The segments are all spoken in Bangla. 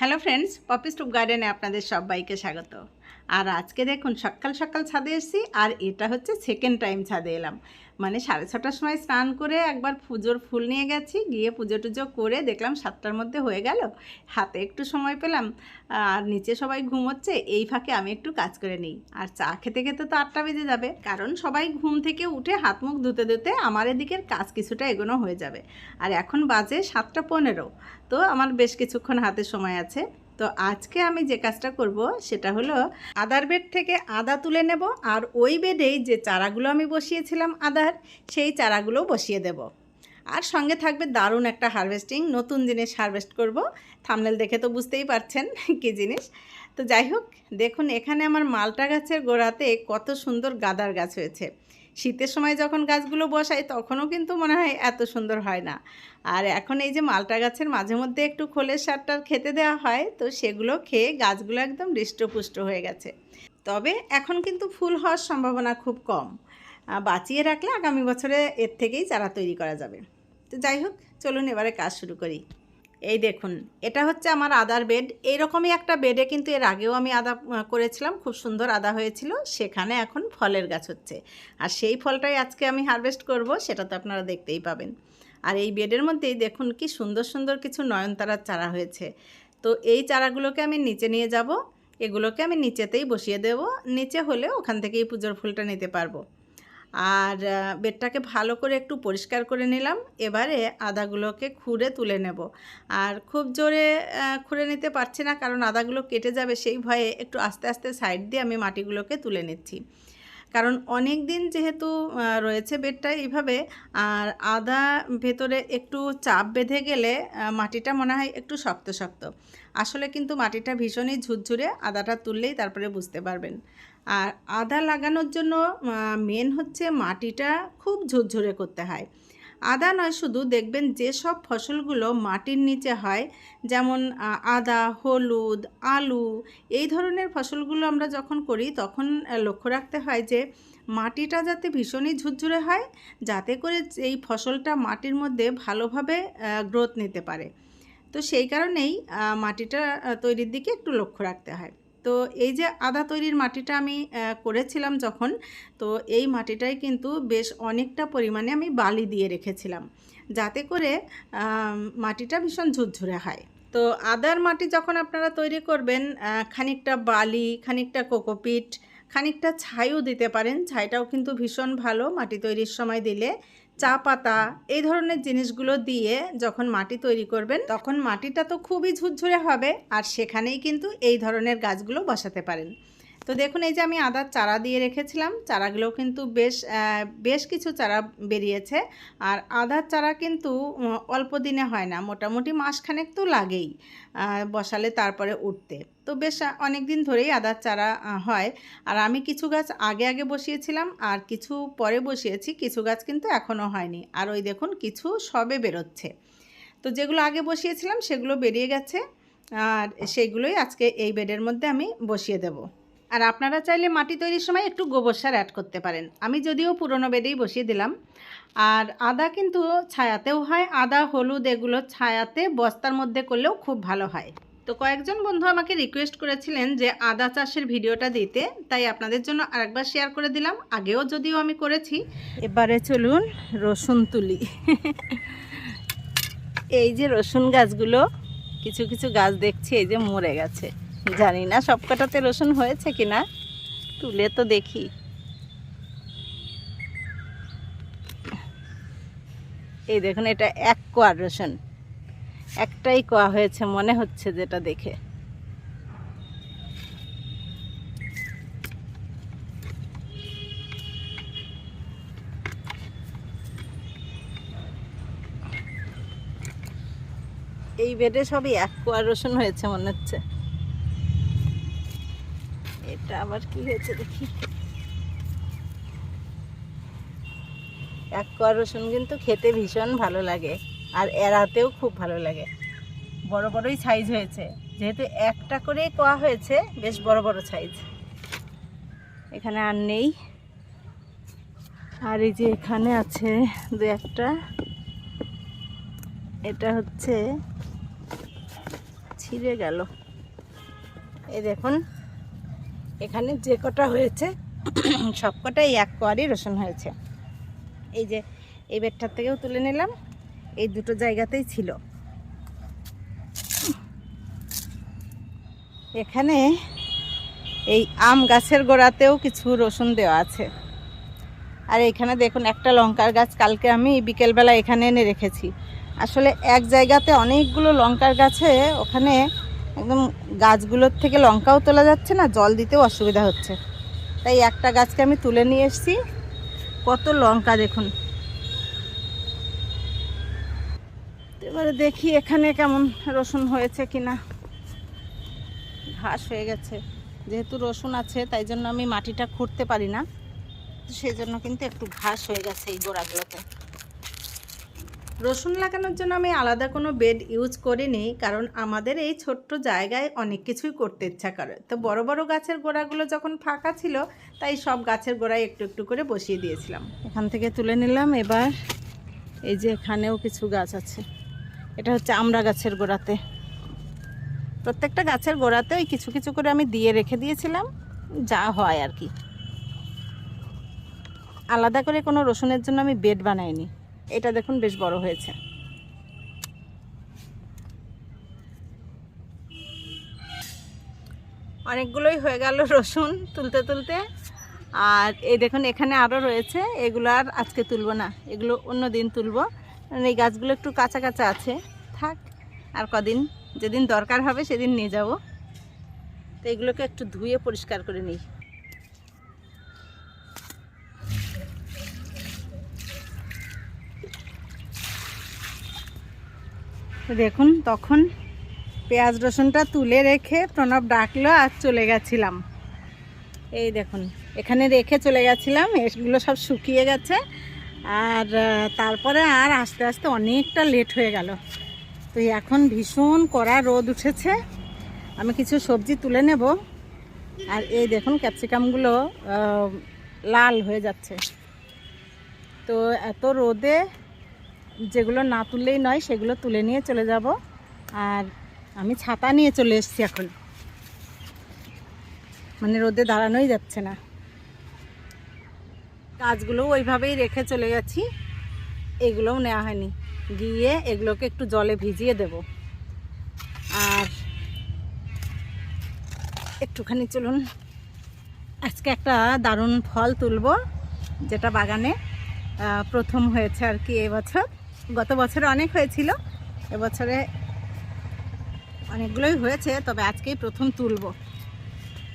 হ্যালো ফ্রেন্ডস, পপি স্টুপ গার্ডেনে আপনাদের সবাইকে স্বাগত। আর আজকে দেখুন, সকাল সকাল ছাদে এসেছি, আর এটা হচ্ছে সেকেন্ড টাইম ছাদে এলাম। মানে সাড়ে ছটার সময় স্নান করে একবার পুজোর ফুল নিয়ে গেছি, গিয়ে পুজো টুজো করে দেখলাম সাতটার মধ্যে হয়ে গেল। হাতে একটু সময় পেলাম, আর নিচে সবাই ঘুমোচ্ছে, এই ফাঁকে আমি একটু কাজ করে নিই। আর চা খেতে খেতে তো আটটা বেজে যাবে। কারণ সবাই ঘুম থেকে উঠে হাত মুখ ধুতে ধুতে আমার এদিকের কাজ কিছুটা এগোনো হয়ে যাবে। আর এখন বাজে সাতটা পনেরো, তো আমার বেশ কিছুক্ষণ হাতে সময় আছে। তো আজকে আমি যে কাজটা করব সেটা হলো আদার বেড থেকে আদা তুলে নেব আর ওই বেডেই যে চারাগুলো আমি বসিয়েছিলাম আদার, সেই চারাগুলো বসিয়ে দেব। আর সঙ্গে থাকবে দারুণ একটা হারভেস্টিং নতুন জিনিস হারভেস্ট করব। থামনেল দেখে তো বুঝতেই পারছেন কী জিনিস। তো যাই হোক, দেখুন এখানে আমার মালটা গাছের গোড়াতে কত সুন্দর গাদার গাছ হয়েছে। শীতের সময় যখন গাছগুলো বসাই, তখনও কিন্তু মনে হয় এত সুন্দর হয় না। আর এখন এই যে মালটা গাছের মাঝে মধ্যে একটু খোলের সারটা খেতে দেওয়া হয়, তো সেগুলো খেয়ে গাছগুলো একদম হৃষ্টপুষ্ট হয়ে গেছে। তবে এখন কিন্তু ফুল হওয়ার সম্ভাবনা খুব কম। বাঁচিয়ে রাখলে আগামী বছরে এর থেকেই চারা তৈরি করা যাবে। তো যাই হোক, চলুন এবারে কাজ শুরু করি। এই দেখুন, এটা হচ্ছে আমার আদার বেড এইরকমই একটা বেডে কিন্তু এর আগেও আমি আদা করেছিলাম, খুব সুন্দর আদা হয়েছিল, সেখানে এখন ফলের গাছ হচ্ছে। আর সেই ফলটাই আজকে আমি হারভেস্ট করব, সেটা তো আপনারা দেখতেই পাবেন। আর এই বেডের মধ্যেই দেখুন কি সুন্দর সুন্দর কিছু নয়নতারার চারা হয়েছে। তো এই চারাগুলোকে আমি নিচে নিয়ে যাব, এগুলোকে আমি নিচেতেই বসিয়ে দেব, নিচে হলে ওখান থেকেই পুজোর ফুলটা নিতে পারব। আর বেডটাকে ভালো করে একটু পরিষ্কার করে নিলাম। এবারে আদাগুলোকে খুঁড়ে তুলে নেব। আর খুব জোরে খুঁড়ে নিতে পারছি না কারণ আদাগুলো কেটে যাবে, সেই ভয়ে একটু আস্তে আস্তে সাইড দিয়ে আমি মাটিগুলোকে তুলে নিচ্ছি। কারণ অনেক দিন যেহেতু রয়েছে বেডটা এইভাবে, আর আদা ভেতরে একটু চাপ বেঁধে গেলে মাটিটা মনে হয় একটু শক্ত শক্ত। আসলে কিন্তু মাটিটা ভীষণই ঝুরঝুরে আদাটা তুললেই তারপরে বুঝতে পারবেন। আর আদা লাগানোর জন্য মেন হচ্ছে মাটিটা খুব ঝুরঝুরে করতে হয়। আদা নয় শুধু, দেখবেন যেসব ফসলগুলো মাটির নিচে হয়, যেমন আদা, হলুদ, আলু, এই ধরনের ফসলগুলো আমরা যখন করি, তখন লক্ষ্য রাখতে হয় যে মাটিটা যাতে ভীষণই ঝুরঝুরে হয়, যাতে করে এই ফসলটা মাটির মধ্যে ভালোভাবে গ্রোথ নিতে পারে। তো সেই কারণেই মাটিটা তৈরির দিকে একটু লক্ষ্য রাখতে হয়। তো এই যে আদা তৈরির মাটিটা আমি করেছিলাম যখন, তো এই মাটিটাই কিন্তু বেশ অনেকটা পরিমাণে আমি বালি দিয়ে রেখেছিলাম। যাতে করে মাটিটা ভীষণ ঝুরঝুরে হয়। তো আদার মাটি যখন আপনারা তৈরি করবেন খানিকটা বালি, খানিকটা কোকোপিট, খানিকটা ছাইও দিতে পারেন। ছাইটাও কিন্তু ভীষণ ভালো মাটি তৈরির সময় দিলে। চা পাতা, এই ধরনের জিনিসগুলো দিয়ে যখন মাটি তৈরি করবেন, তখন মাটিটা তো খুবই ঝুরঝুরে হবে, আর সেখানেই কিন্তু এই ধরনের গাছগুলো বসাতে পারেন। তো দেখুন, এই যে আমি আদার চারা দিয়ে রেখেছিলাম চারাগুলো কিন্তু বেশ বেশ কিছু চারা বেরিয়েছে। আর আদার চারা কিন্তু অল্প দিনে হয় না, মোটামুটি মাসখানেক তো লাগেই বসালে তারপরে উঠতে। তো বেশ অনেক দিন ধরেই আদার চারা হয়। আর আমি কিছু গাছ আগে আগে বসিয়েছিলাম, আর কিছু পরে বসিয়েছি, কিছু গাছ কিন্তু এখনও হয়নি। আর ওই দেখুন, কিছু সবে বেরোচ্ছে। তো যেগুলো আগে বসিয়েছিলাম, সেগুলো বেরিয়ে গেছে, আর সেইগুলোই আজকে এই বেডের মধ্যে আমি বসিয়ে দেব। আর আপনারা চাইলে মাটি তৈরির সময় একটু গোবর সার অ্যাড করতে পারেন। আমি যদিও পুরনো বেডেই বসিয়ে দিলাম। আর আদা কিন্তু ছায়াতেও হয়। আদা, হলুদ এগুলো ছায়াতে বস্তার মধ্যে করলেও খুব ভালো হয়। তো কয়েকজন বন্ধু আমাকে রিকোয়েস্ট করেছিলেন যে আদা চাষের ভিডিওটা দিতে। তাই আপনাদের জন্য আরেকবার শেয়ার করে দিলাম। আগেও যদিও আমি করেছি। এবারে চলুন রসুন তুলি। এই যে রসুন গাছগুলো, কিছু কিছু গাছ দেখছি, এই যে মরে গেছে। জানি না সব কটাতে রসুন হয়েছে কি না তুলে তো দেখি। এই দেখুন, এটা এক কোয়া রসুন। একটাই কোয়া হয়েছে, মনে হচ্ছে যেটা দেখে। এই বেডে সবই এক কোয়া রসুন হয়েছে, মনে হচ্ছে। এটা আবার কি হয়েছে দেখি। এক কোয়া রসুন কিন্তু খেতে ভীষণ ভালো লাগে, আর এড়াতেও খুব ভালো লাগে। বড় বড়ই সাইজ হয়েছে, যেহেতু একটা করেই কোয়া হয়েছে, বেশ বড় বড় সাইজ এখানে আর নেই। আর এই যে এখানে আছে দু একটা। এটা হচ্ছে ছিঁড়ে গেল। এই দেখুন এখানে যে কটা হয়েছে, সব কটাই এক কোয়ারই রসুন হয়েছে। এই যে, এই বেডটার থেকেও তুলে নিলাম, এই দুটো জায়গাতেই ছিল। এখানে এই আম গাছের গোড়াতেও কিছু রসুন দেওয়া আছে। আর এখানে দেখুন, একটা লঙ্কার গাছ কালকে আমি বিকেলবেলা এখানে এনে রেখেছি। আসলে এক জায়গাতে অনেকগুলো লঙ্কার গাছে ওখানে একদম গাছগুলোর থেকে লঙ্কাও তোলা যাচ্ছে না, জল দিতেও অসুবিধা হচ্ছে। তাই একটা গাছকে আমি তুলে নিয়ে এসেছি। কত লঙ্কা দেখুন। এবারে দেখি এখানে কেমন রসুন হয়েছে কিনা। ঘাস হয়ে গেছে। যেহেতু রসুন আছে, তাই জন্য আমি মাটিটা খুঁড়তে পারি না। সেই জন্য কিন্তু একটু ঘাস হয়ে গেছে এই গোড়াগুলোতে। রসুন লাগানোর জন্য আমি আলাদা কোনো বেড ইউজ করিনি, কারণ আমাদের এই ছোট্ট জায়গায় অনেক কিছুই করতে ইচ্ছা করে। তো বড় বড় গাছের গোড়াগুলো যখন ফাঁকা ছিল, তাই সব গাছের গোড়ায় একটু একটু করে বসিয়ে দিয়েছিলাম। এখান থেকে তুলে নিলাম, এবার এই যে এখানেও কিছু গাছ আছে। এটা হচ্ছে আমড়া গাছের গোড়াতে। প্রত্যেকটা গাছের গোড়াতে ওই কিছু কিছু করে আমি দিয়ে রেখে দিয়েছিলাম, যা হয় আর কি। আলাদা করে কোনো রসুনের জন্য আমি বেড বানাইনি। এটা দেখুন বেশ বড় হয়েছে। অনেকগুলোই হয়ে গেল রসুন তুলতে তুলতে। আর এই দেখুন, এখানে আরও রয়েছে। এগুলো আর আজকে তুলবো না। এগুলো অন্য দিন তুলবো। এই গাছগুলো একটু কাঁচা কাঁচা আছে। থাক, আর কদিন, যেদিন দরকার হবে সেদিন নিয়ে যাব। তো এগুলোকে একটু ধুয়ে পরিষ্কার করে নিই। দেখুন, তখন পেঁয়াজ রসুনটা তুলে রেখে প্রণব ডাকলো আর চলে গেছিলাম। এই দেখুন, এখানে রেখে চলে গেছিলাম, এগুলো সব শুকিয়ে গেছে। আর তারপরে আর আস্তে আস্তে অনেকটা লেট হয়ে গেল। তো এখন ভীষণ কড়া রোদ উঠেছে। আমি কিছু সবজি তুলে নেব। আর এই দেখুন, ক্যাপসিকামগুলো লাল হয়ে যাচ্ছে। তো এত রোদে যেগুলো না তুললেই নয়, সেগুলো তুলে নিয়ে চলে যাব। আর আমি ছাতা নিয়ে চলে এসেছি এখন। মানে রোদে দাঁড়ানোই যাচ্ছে না। কাজগুলো ওইভাবেই রেখে চলে গেছি। এগুলোও নেওয়া হয়নি। গিয়ে এগুলোকে একটু জলে ভিজিয়ে দেব। আর একটুখানি চলুন, আজকে একটা দারুণ ফল তুলব, যেটা বাগানে প্রথম হয়েছে আর কি এবছর। গত বছরে অনেক হয়েছিল, এবছরে অনেকগুলোই হয়েছে, তবে আজকেই প্রথম তুলব।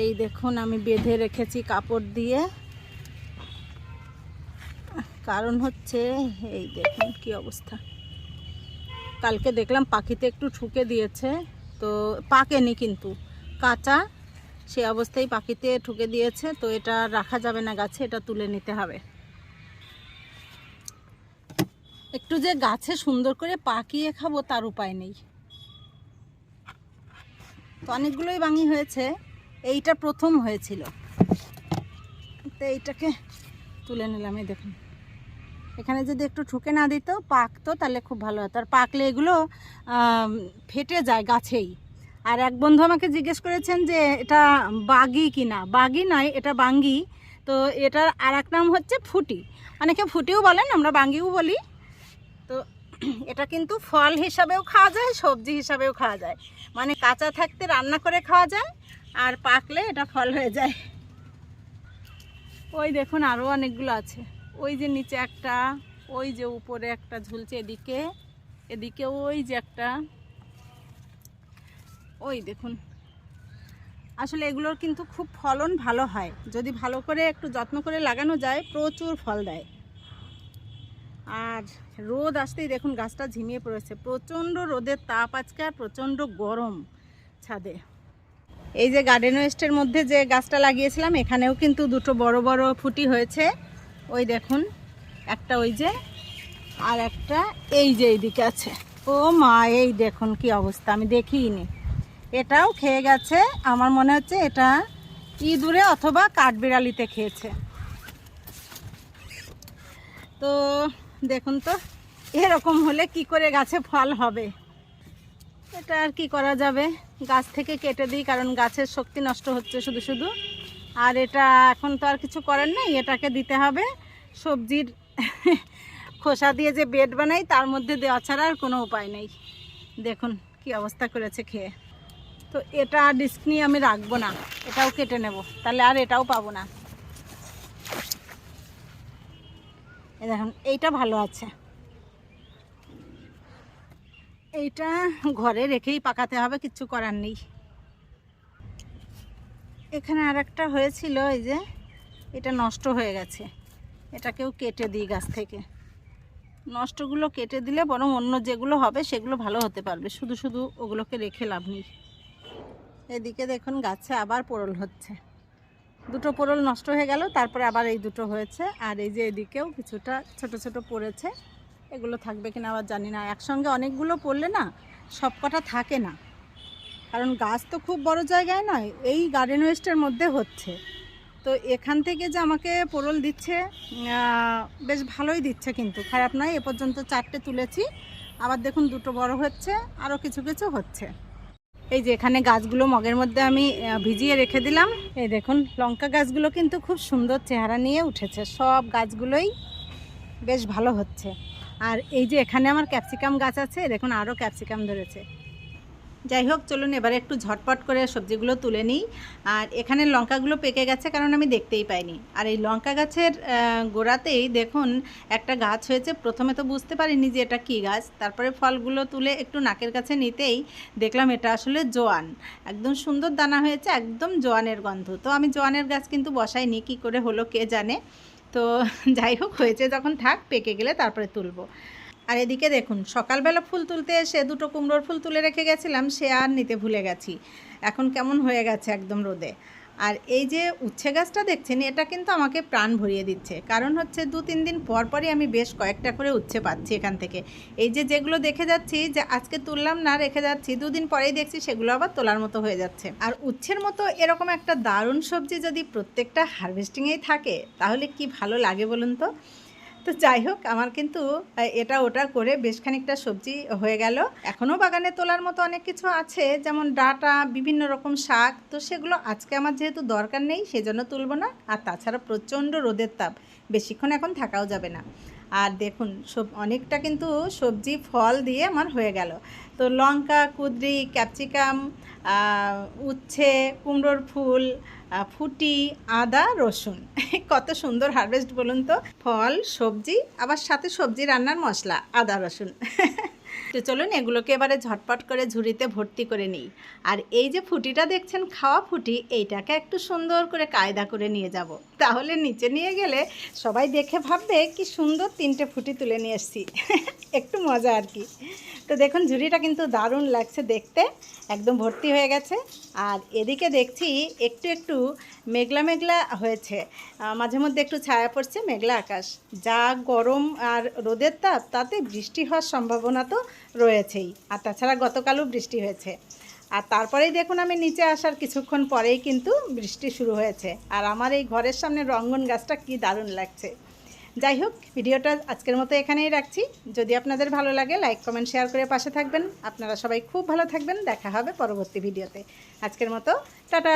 এই দেখুন, আমি বেঁধে রেখেছি কাপড় দিয়ে। কারণ হচ্ছে, এই দেখুন কি অবস্থা। কালকে দেখলাম পাখিতে একটু ঠুকে দিয়েছে, তো পাকেনি কিন্তু। কাঁচা, সে অবস্থায় পাখিতে ঠুকে দিয়েছে, তো এটা রাখা যাবে না গাছে, এটা তুলে নিতে হবে। একটু যে গাছে সুন্দর করে পাকিয়ে খাব তার উপায় নেই। তো অনেকগুলোই বাঙি হয়েছে। এইটা প্রথম হয়েছিল। তো এইটাকে তুলে নিলাম, এই দেখুন। এখানে যদি একটু ঠুকে না দিত, পাকতো, তাহলে খুব ভালো হতো। আর পাকলে এগুলো ফেটে যায় গাছেই। আর এক বন্ধু আমাকে জিজ্ঞেস করেছেন যে, এটা বাগি কিনা? বাগি নয়, এটা বাঙ্গি। তো এটার আর নাম হচ্ছে ফুটি। অনেকে ফুটিও বলেন, আমরা বাঙ্গিও বলি। এটা কিন্তু ফল হিসাবেও খাওয়া যায়, সবজি হিসাবেও খাওয়া যায়। মানে কাঁচা থাকতে রান্না করে খাওয়া যায়, আর পাকলে এটা ফল হয়ে যায়। ওই দেখুন আরও অনেকগুলো আছে। ওই যে নিচে একটা, ওই যে উপরে একটা ঝুলছে এদিকে এদিকে ওই যে একটা। ওই দেখুন। আসলে এগুলোর কিন্তু খুব ফলন ভালো হয়। যদি ভালো করে একটু যত্ন করে লাগানো যায়, প্রচুর ফল দেয়। আর রোদ আসতেই দেখুন গাছটা ঝিমিয়ে পড়েছে। প্রচণ্ড রোদের তাপ আজকে আর প্রচণ্ড গরম ছাদে। এই যে গার্ডেন ওয়েস্টের মধ্যে যে গাছটা লাগিয়েছিলাম, এখানেও কিন্তু দুটো বড় বড় ফুটি হয়েছে। ওই দেখুন, একটা ওই যে, আর একটা এই যে এই এইদিকে আছে। ও মা, এই দেখুন কি অবস্থা, আমি দেখিনি। এটাও খেয়ে গেছে, আমার মনে হচ্ছে এটা ইঁদুরে অথবা কাঠবিড়ালিতে খেয়েছে। তো দেখুন তো, এরকম হলে কি করে গাছে ফল হবে? এটা আর কি করা যাবে? গাছ থেকে কেটে দিই, কারণ গাছের শক্তি নষ্ট হচ্ছে শুধু শুধু। আর এটা এখন তো আর কিছু করার নেই, এটাকে দিতে হবে। সবজির খোসা দিয়ে যে বেড বানাই, তার মধ্যে দেওয়া ছাড়া আর কোনো উপায় নেই। দেখুন কি অবস্থা করেছে খেয়ে। তো এটা ডিস্ক নিয়ে আমি রাখব না, এটাও কেটে নেব, তাহলে আর এটাও পাবো না। দেখুন, এইটা ভালো আছে। এইটা ঘরে রেখেই পাকাতে হবে, কিচ্ছু করার নেই। এখানে আর একটা হয়েছিল, এই যে, এটা নষ্ট হয়ে গেছে। এটাকেও কেটে দিই গাছ থেকে। নষ্টগুলো কেটে দিলে বরং অন্য যেগুলো হবে, সেগুলো ভালো হতে পারবে। শুধু শুধু ওগুলোকে রেখে লাভ নেই। এদিকে দেখুন, গাছে আবার পোড়ল হচ্ছে। দুটো পোড়ল নষ্ট হয়ে গেল, তারপরে আবার এই দুটো হয়েছে। আর এই যে এদিকেও কিছুটা ছোট ছোট পড়েছে। এগুলো থাকবে কিনা আবার জানি না। একসঙ্গে অনেকগুলো পড়লে না সব কটা থাকে না। কারণ গাছ তো খুব বড় জায়গায় নয়, এই গার্ডেন ওয়েস্টের মধ্যে হচ্ছে। তো এখান থেকে যে আমাকে পোড়ল দিচ্ছে বেশ ভালোই দিচ্ছে কিন্তু। খারাপ নয়, এ পর্যন্ত চারটে তুলেছি। আবার দেখুন দুটো বড় হচ্ছে আরও কিছু কিছু হচ্ছে। এই যে এখানে গাছগুলো মগের মধ্যে আমি ভিজিয়ে রেখে দিলাম। এই দেখুন, লঙ্কা গাছগুলো কিন্তু খুব সুন্দর চেহারা নিয়ে উঠেছে। সব গাছগুলোই বেশ ভালো হচ্ছে। আর এই যে এখানে আমার ক্যাপসিকাম গাছ আছে, দেখুন আরও ক্যাপসিকাম ধরেছে। যাই হোক চলুন এবারে একটু ঝটপট করে সবজিগুলো তুলে নিই। আর এখানে লঙ্কাগুলো পেকে গেছে কারণ আমি দেখতেই পাইনি। আর এই লঙ্কা গাছের গোড়াতেই দেখুন একটা গাছ হয়েছে। প্রথমে তো বুঝতে পারিনি যে এটা কী গাছ। তারপরে ফলগুলো তুলে একটু নাকের কাছে নিতেই দেখলাম এটা আসলে জোয়ান। একদম সুন্দর দানা হয়েছে, একদম জোয়ানের গন্ধ। তো আমি জোয়ানের গাছ কিন্তু বসাইনি, কী করে হলো কে জানে। তো যাই হোক হয়েছে যখন থাক, পেকে গেলে তারপরে তুলবো। আর এদিকে দেখুন, সকালবেলা ফুল তুলতে এসে দুটো কুমড়োর ফুল তুলে রেখে গেছিলাম, সে আর নিতে ভুলে গেছি। এখন কেমন হয়ে গেছে একদম রোদে। আর এই যে উচ্ছে গাছটা দেখছেন, এটা কিন্তু আমাকে প্রাণ ভরিয়ে দিচ্ছে। কারণ হচ্ছে দু তিন দিন পর পরই আমি বেশ কয়েকটা করে উচ্ছে পাচ্ছি এখান থেকে। এই যে যেগুলো দেখে যাচ্ছি, যে আজকে তুললাম না, রেখে যাচ্ছি দুদিন পরেই দেখছি সেগুলো আবার তোলার মতো হয়ে যাচ্ছে। আর উচ্ছের মতো এরকম একটা দারুণ সবজি যদি প্রত্যেকটা হারভেস্টিংয়েই থাকে, তাহলে কি ভালো লাগে বলুন তো? তো যাই হোক, আমার কিন্তু এটা ওটা করে বেশ খানিকটা সবজি হয়ে গেল। এখনও বাগানে তোলার মতো অনেক কিছু আছে, যেমন ডাটা, বিভিন্ন রকম শাক। তো সেগুলো আজকে আমার যেহেতু দরকার নেই, সেজন্য তুলবো না। আর তাছাড়া প্রচণ্ড রোদের তাপ, বেশিক্ষণ এখন থাকাও যাবে না। আর দেখুন, সব, অনেকটা কিন্তু সবজি, ফল দিয়ে আমার হয়ে গেল। তো লঙ্কা, কুদরি, ক্যাপসিকাম উচ্ছে, কুমড়োর ফুল ফুটি, আদা, রসুন। কত সুন্দর হারভেস্ট বলুন তো। ফল, সবজি, আবার সাথে সবজি রান্নার মশলা, আদা, রসুন। তো চলুন এগুলোকে এবারে ঝটপট করে ঝুড়িতে ভর্তি করে নিই। আর এই যে ফুটিটা দেখছেন, খাওয়া ফুটি, এইটাকে একটু সুন্দর করে কায়দা করে নিয়ে যাব। তাহলে নিচে নিয়ে গেলে সবাই দেখে ভাববে, কি সুন্দর তিনটে ফুটি তুলে নিয়ে এসেছি। একটু মজা আর কি। তো দেখুন, ঝুড়িটা কিন্তু দারুণ লাগছে দেখতে। একদম ভর্তি হয়ে গেছে। আর এদিকে দেখছি একটু একটু মেঘলা মেঘলা হয়েছে। মাঝে মধ্যে একটু ছায়া পড়ছে মেঘলা আকাশ। যা গরম আর রোদের তাপ, তাতে বৃষ্টি হওয়ার সম্ভাবনা তো রয়েছেই। আর তাছাড়া গতকালও বৃষ্টি হয়েছে। আর তারপরেই দেখুন আমি নিচে আসার কিছুক্ষণ পরেই কিন্তু বৃষ্টি শুরু হয়েছে। আর আমার এই ঘরের সামনে রঙ্গন গাছটা কি দারুণ লাগছে। যাই হোক, ভিডিওটা আজকের মতো এখানেই রাখছি। যদি আপনাদের ভালো লাগে, লাইক, কমেন্ট, শেয়ার করে পাশে থাকবেন। আপনারা সবাই খুব ভালো থাকবেন। দেখা হবে পরবর্তী ভিডিওতে। আজকের মতো, টাটা!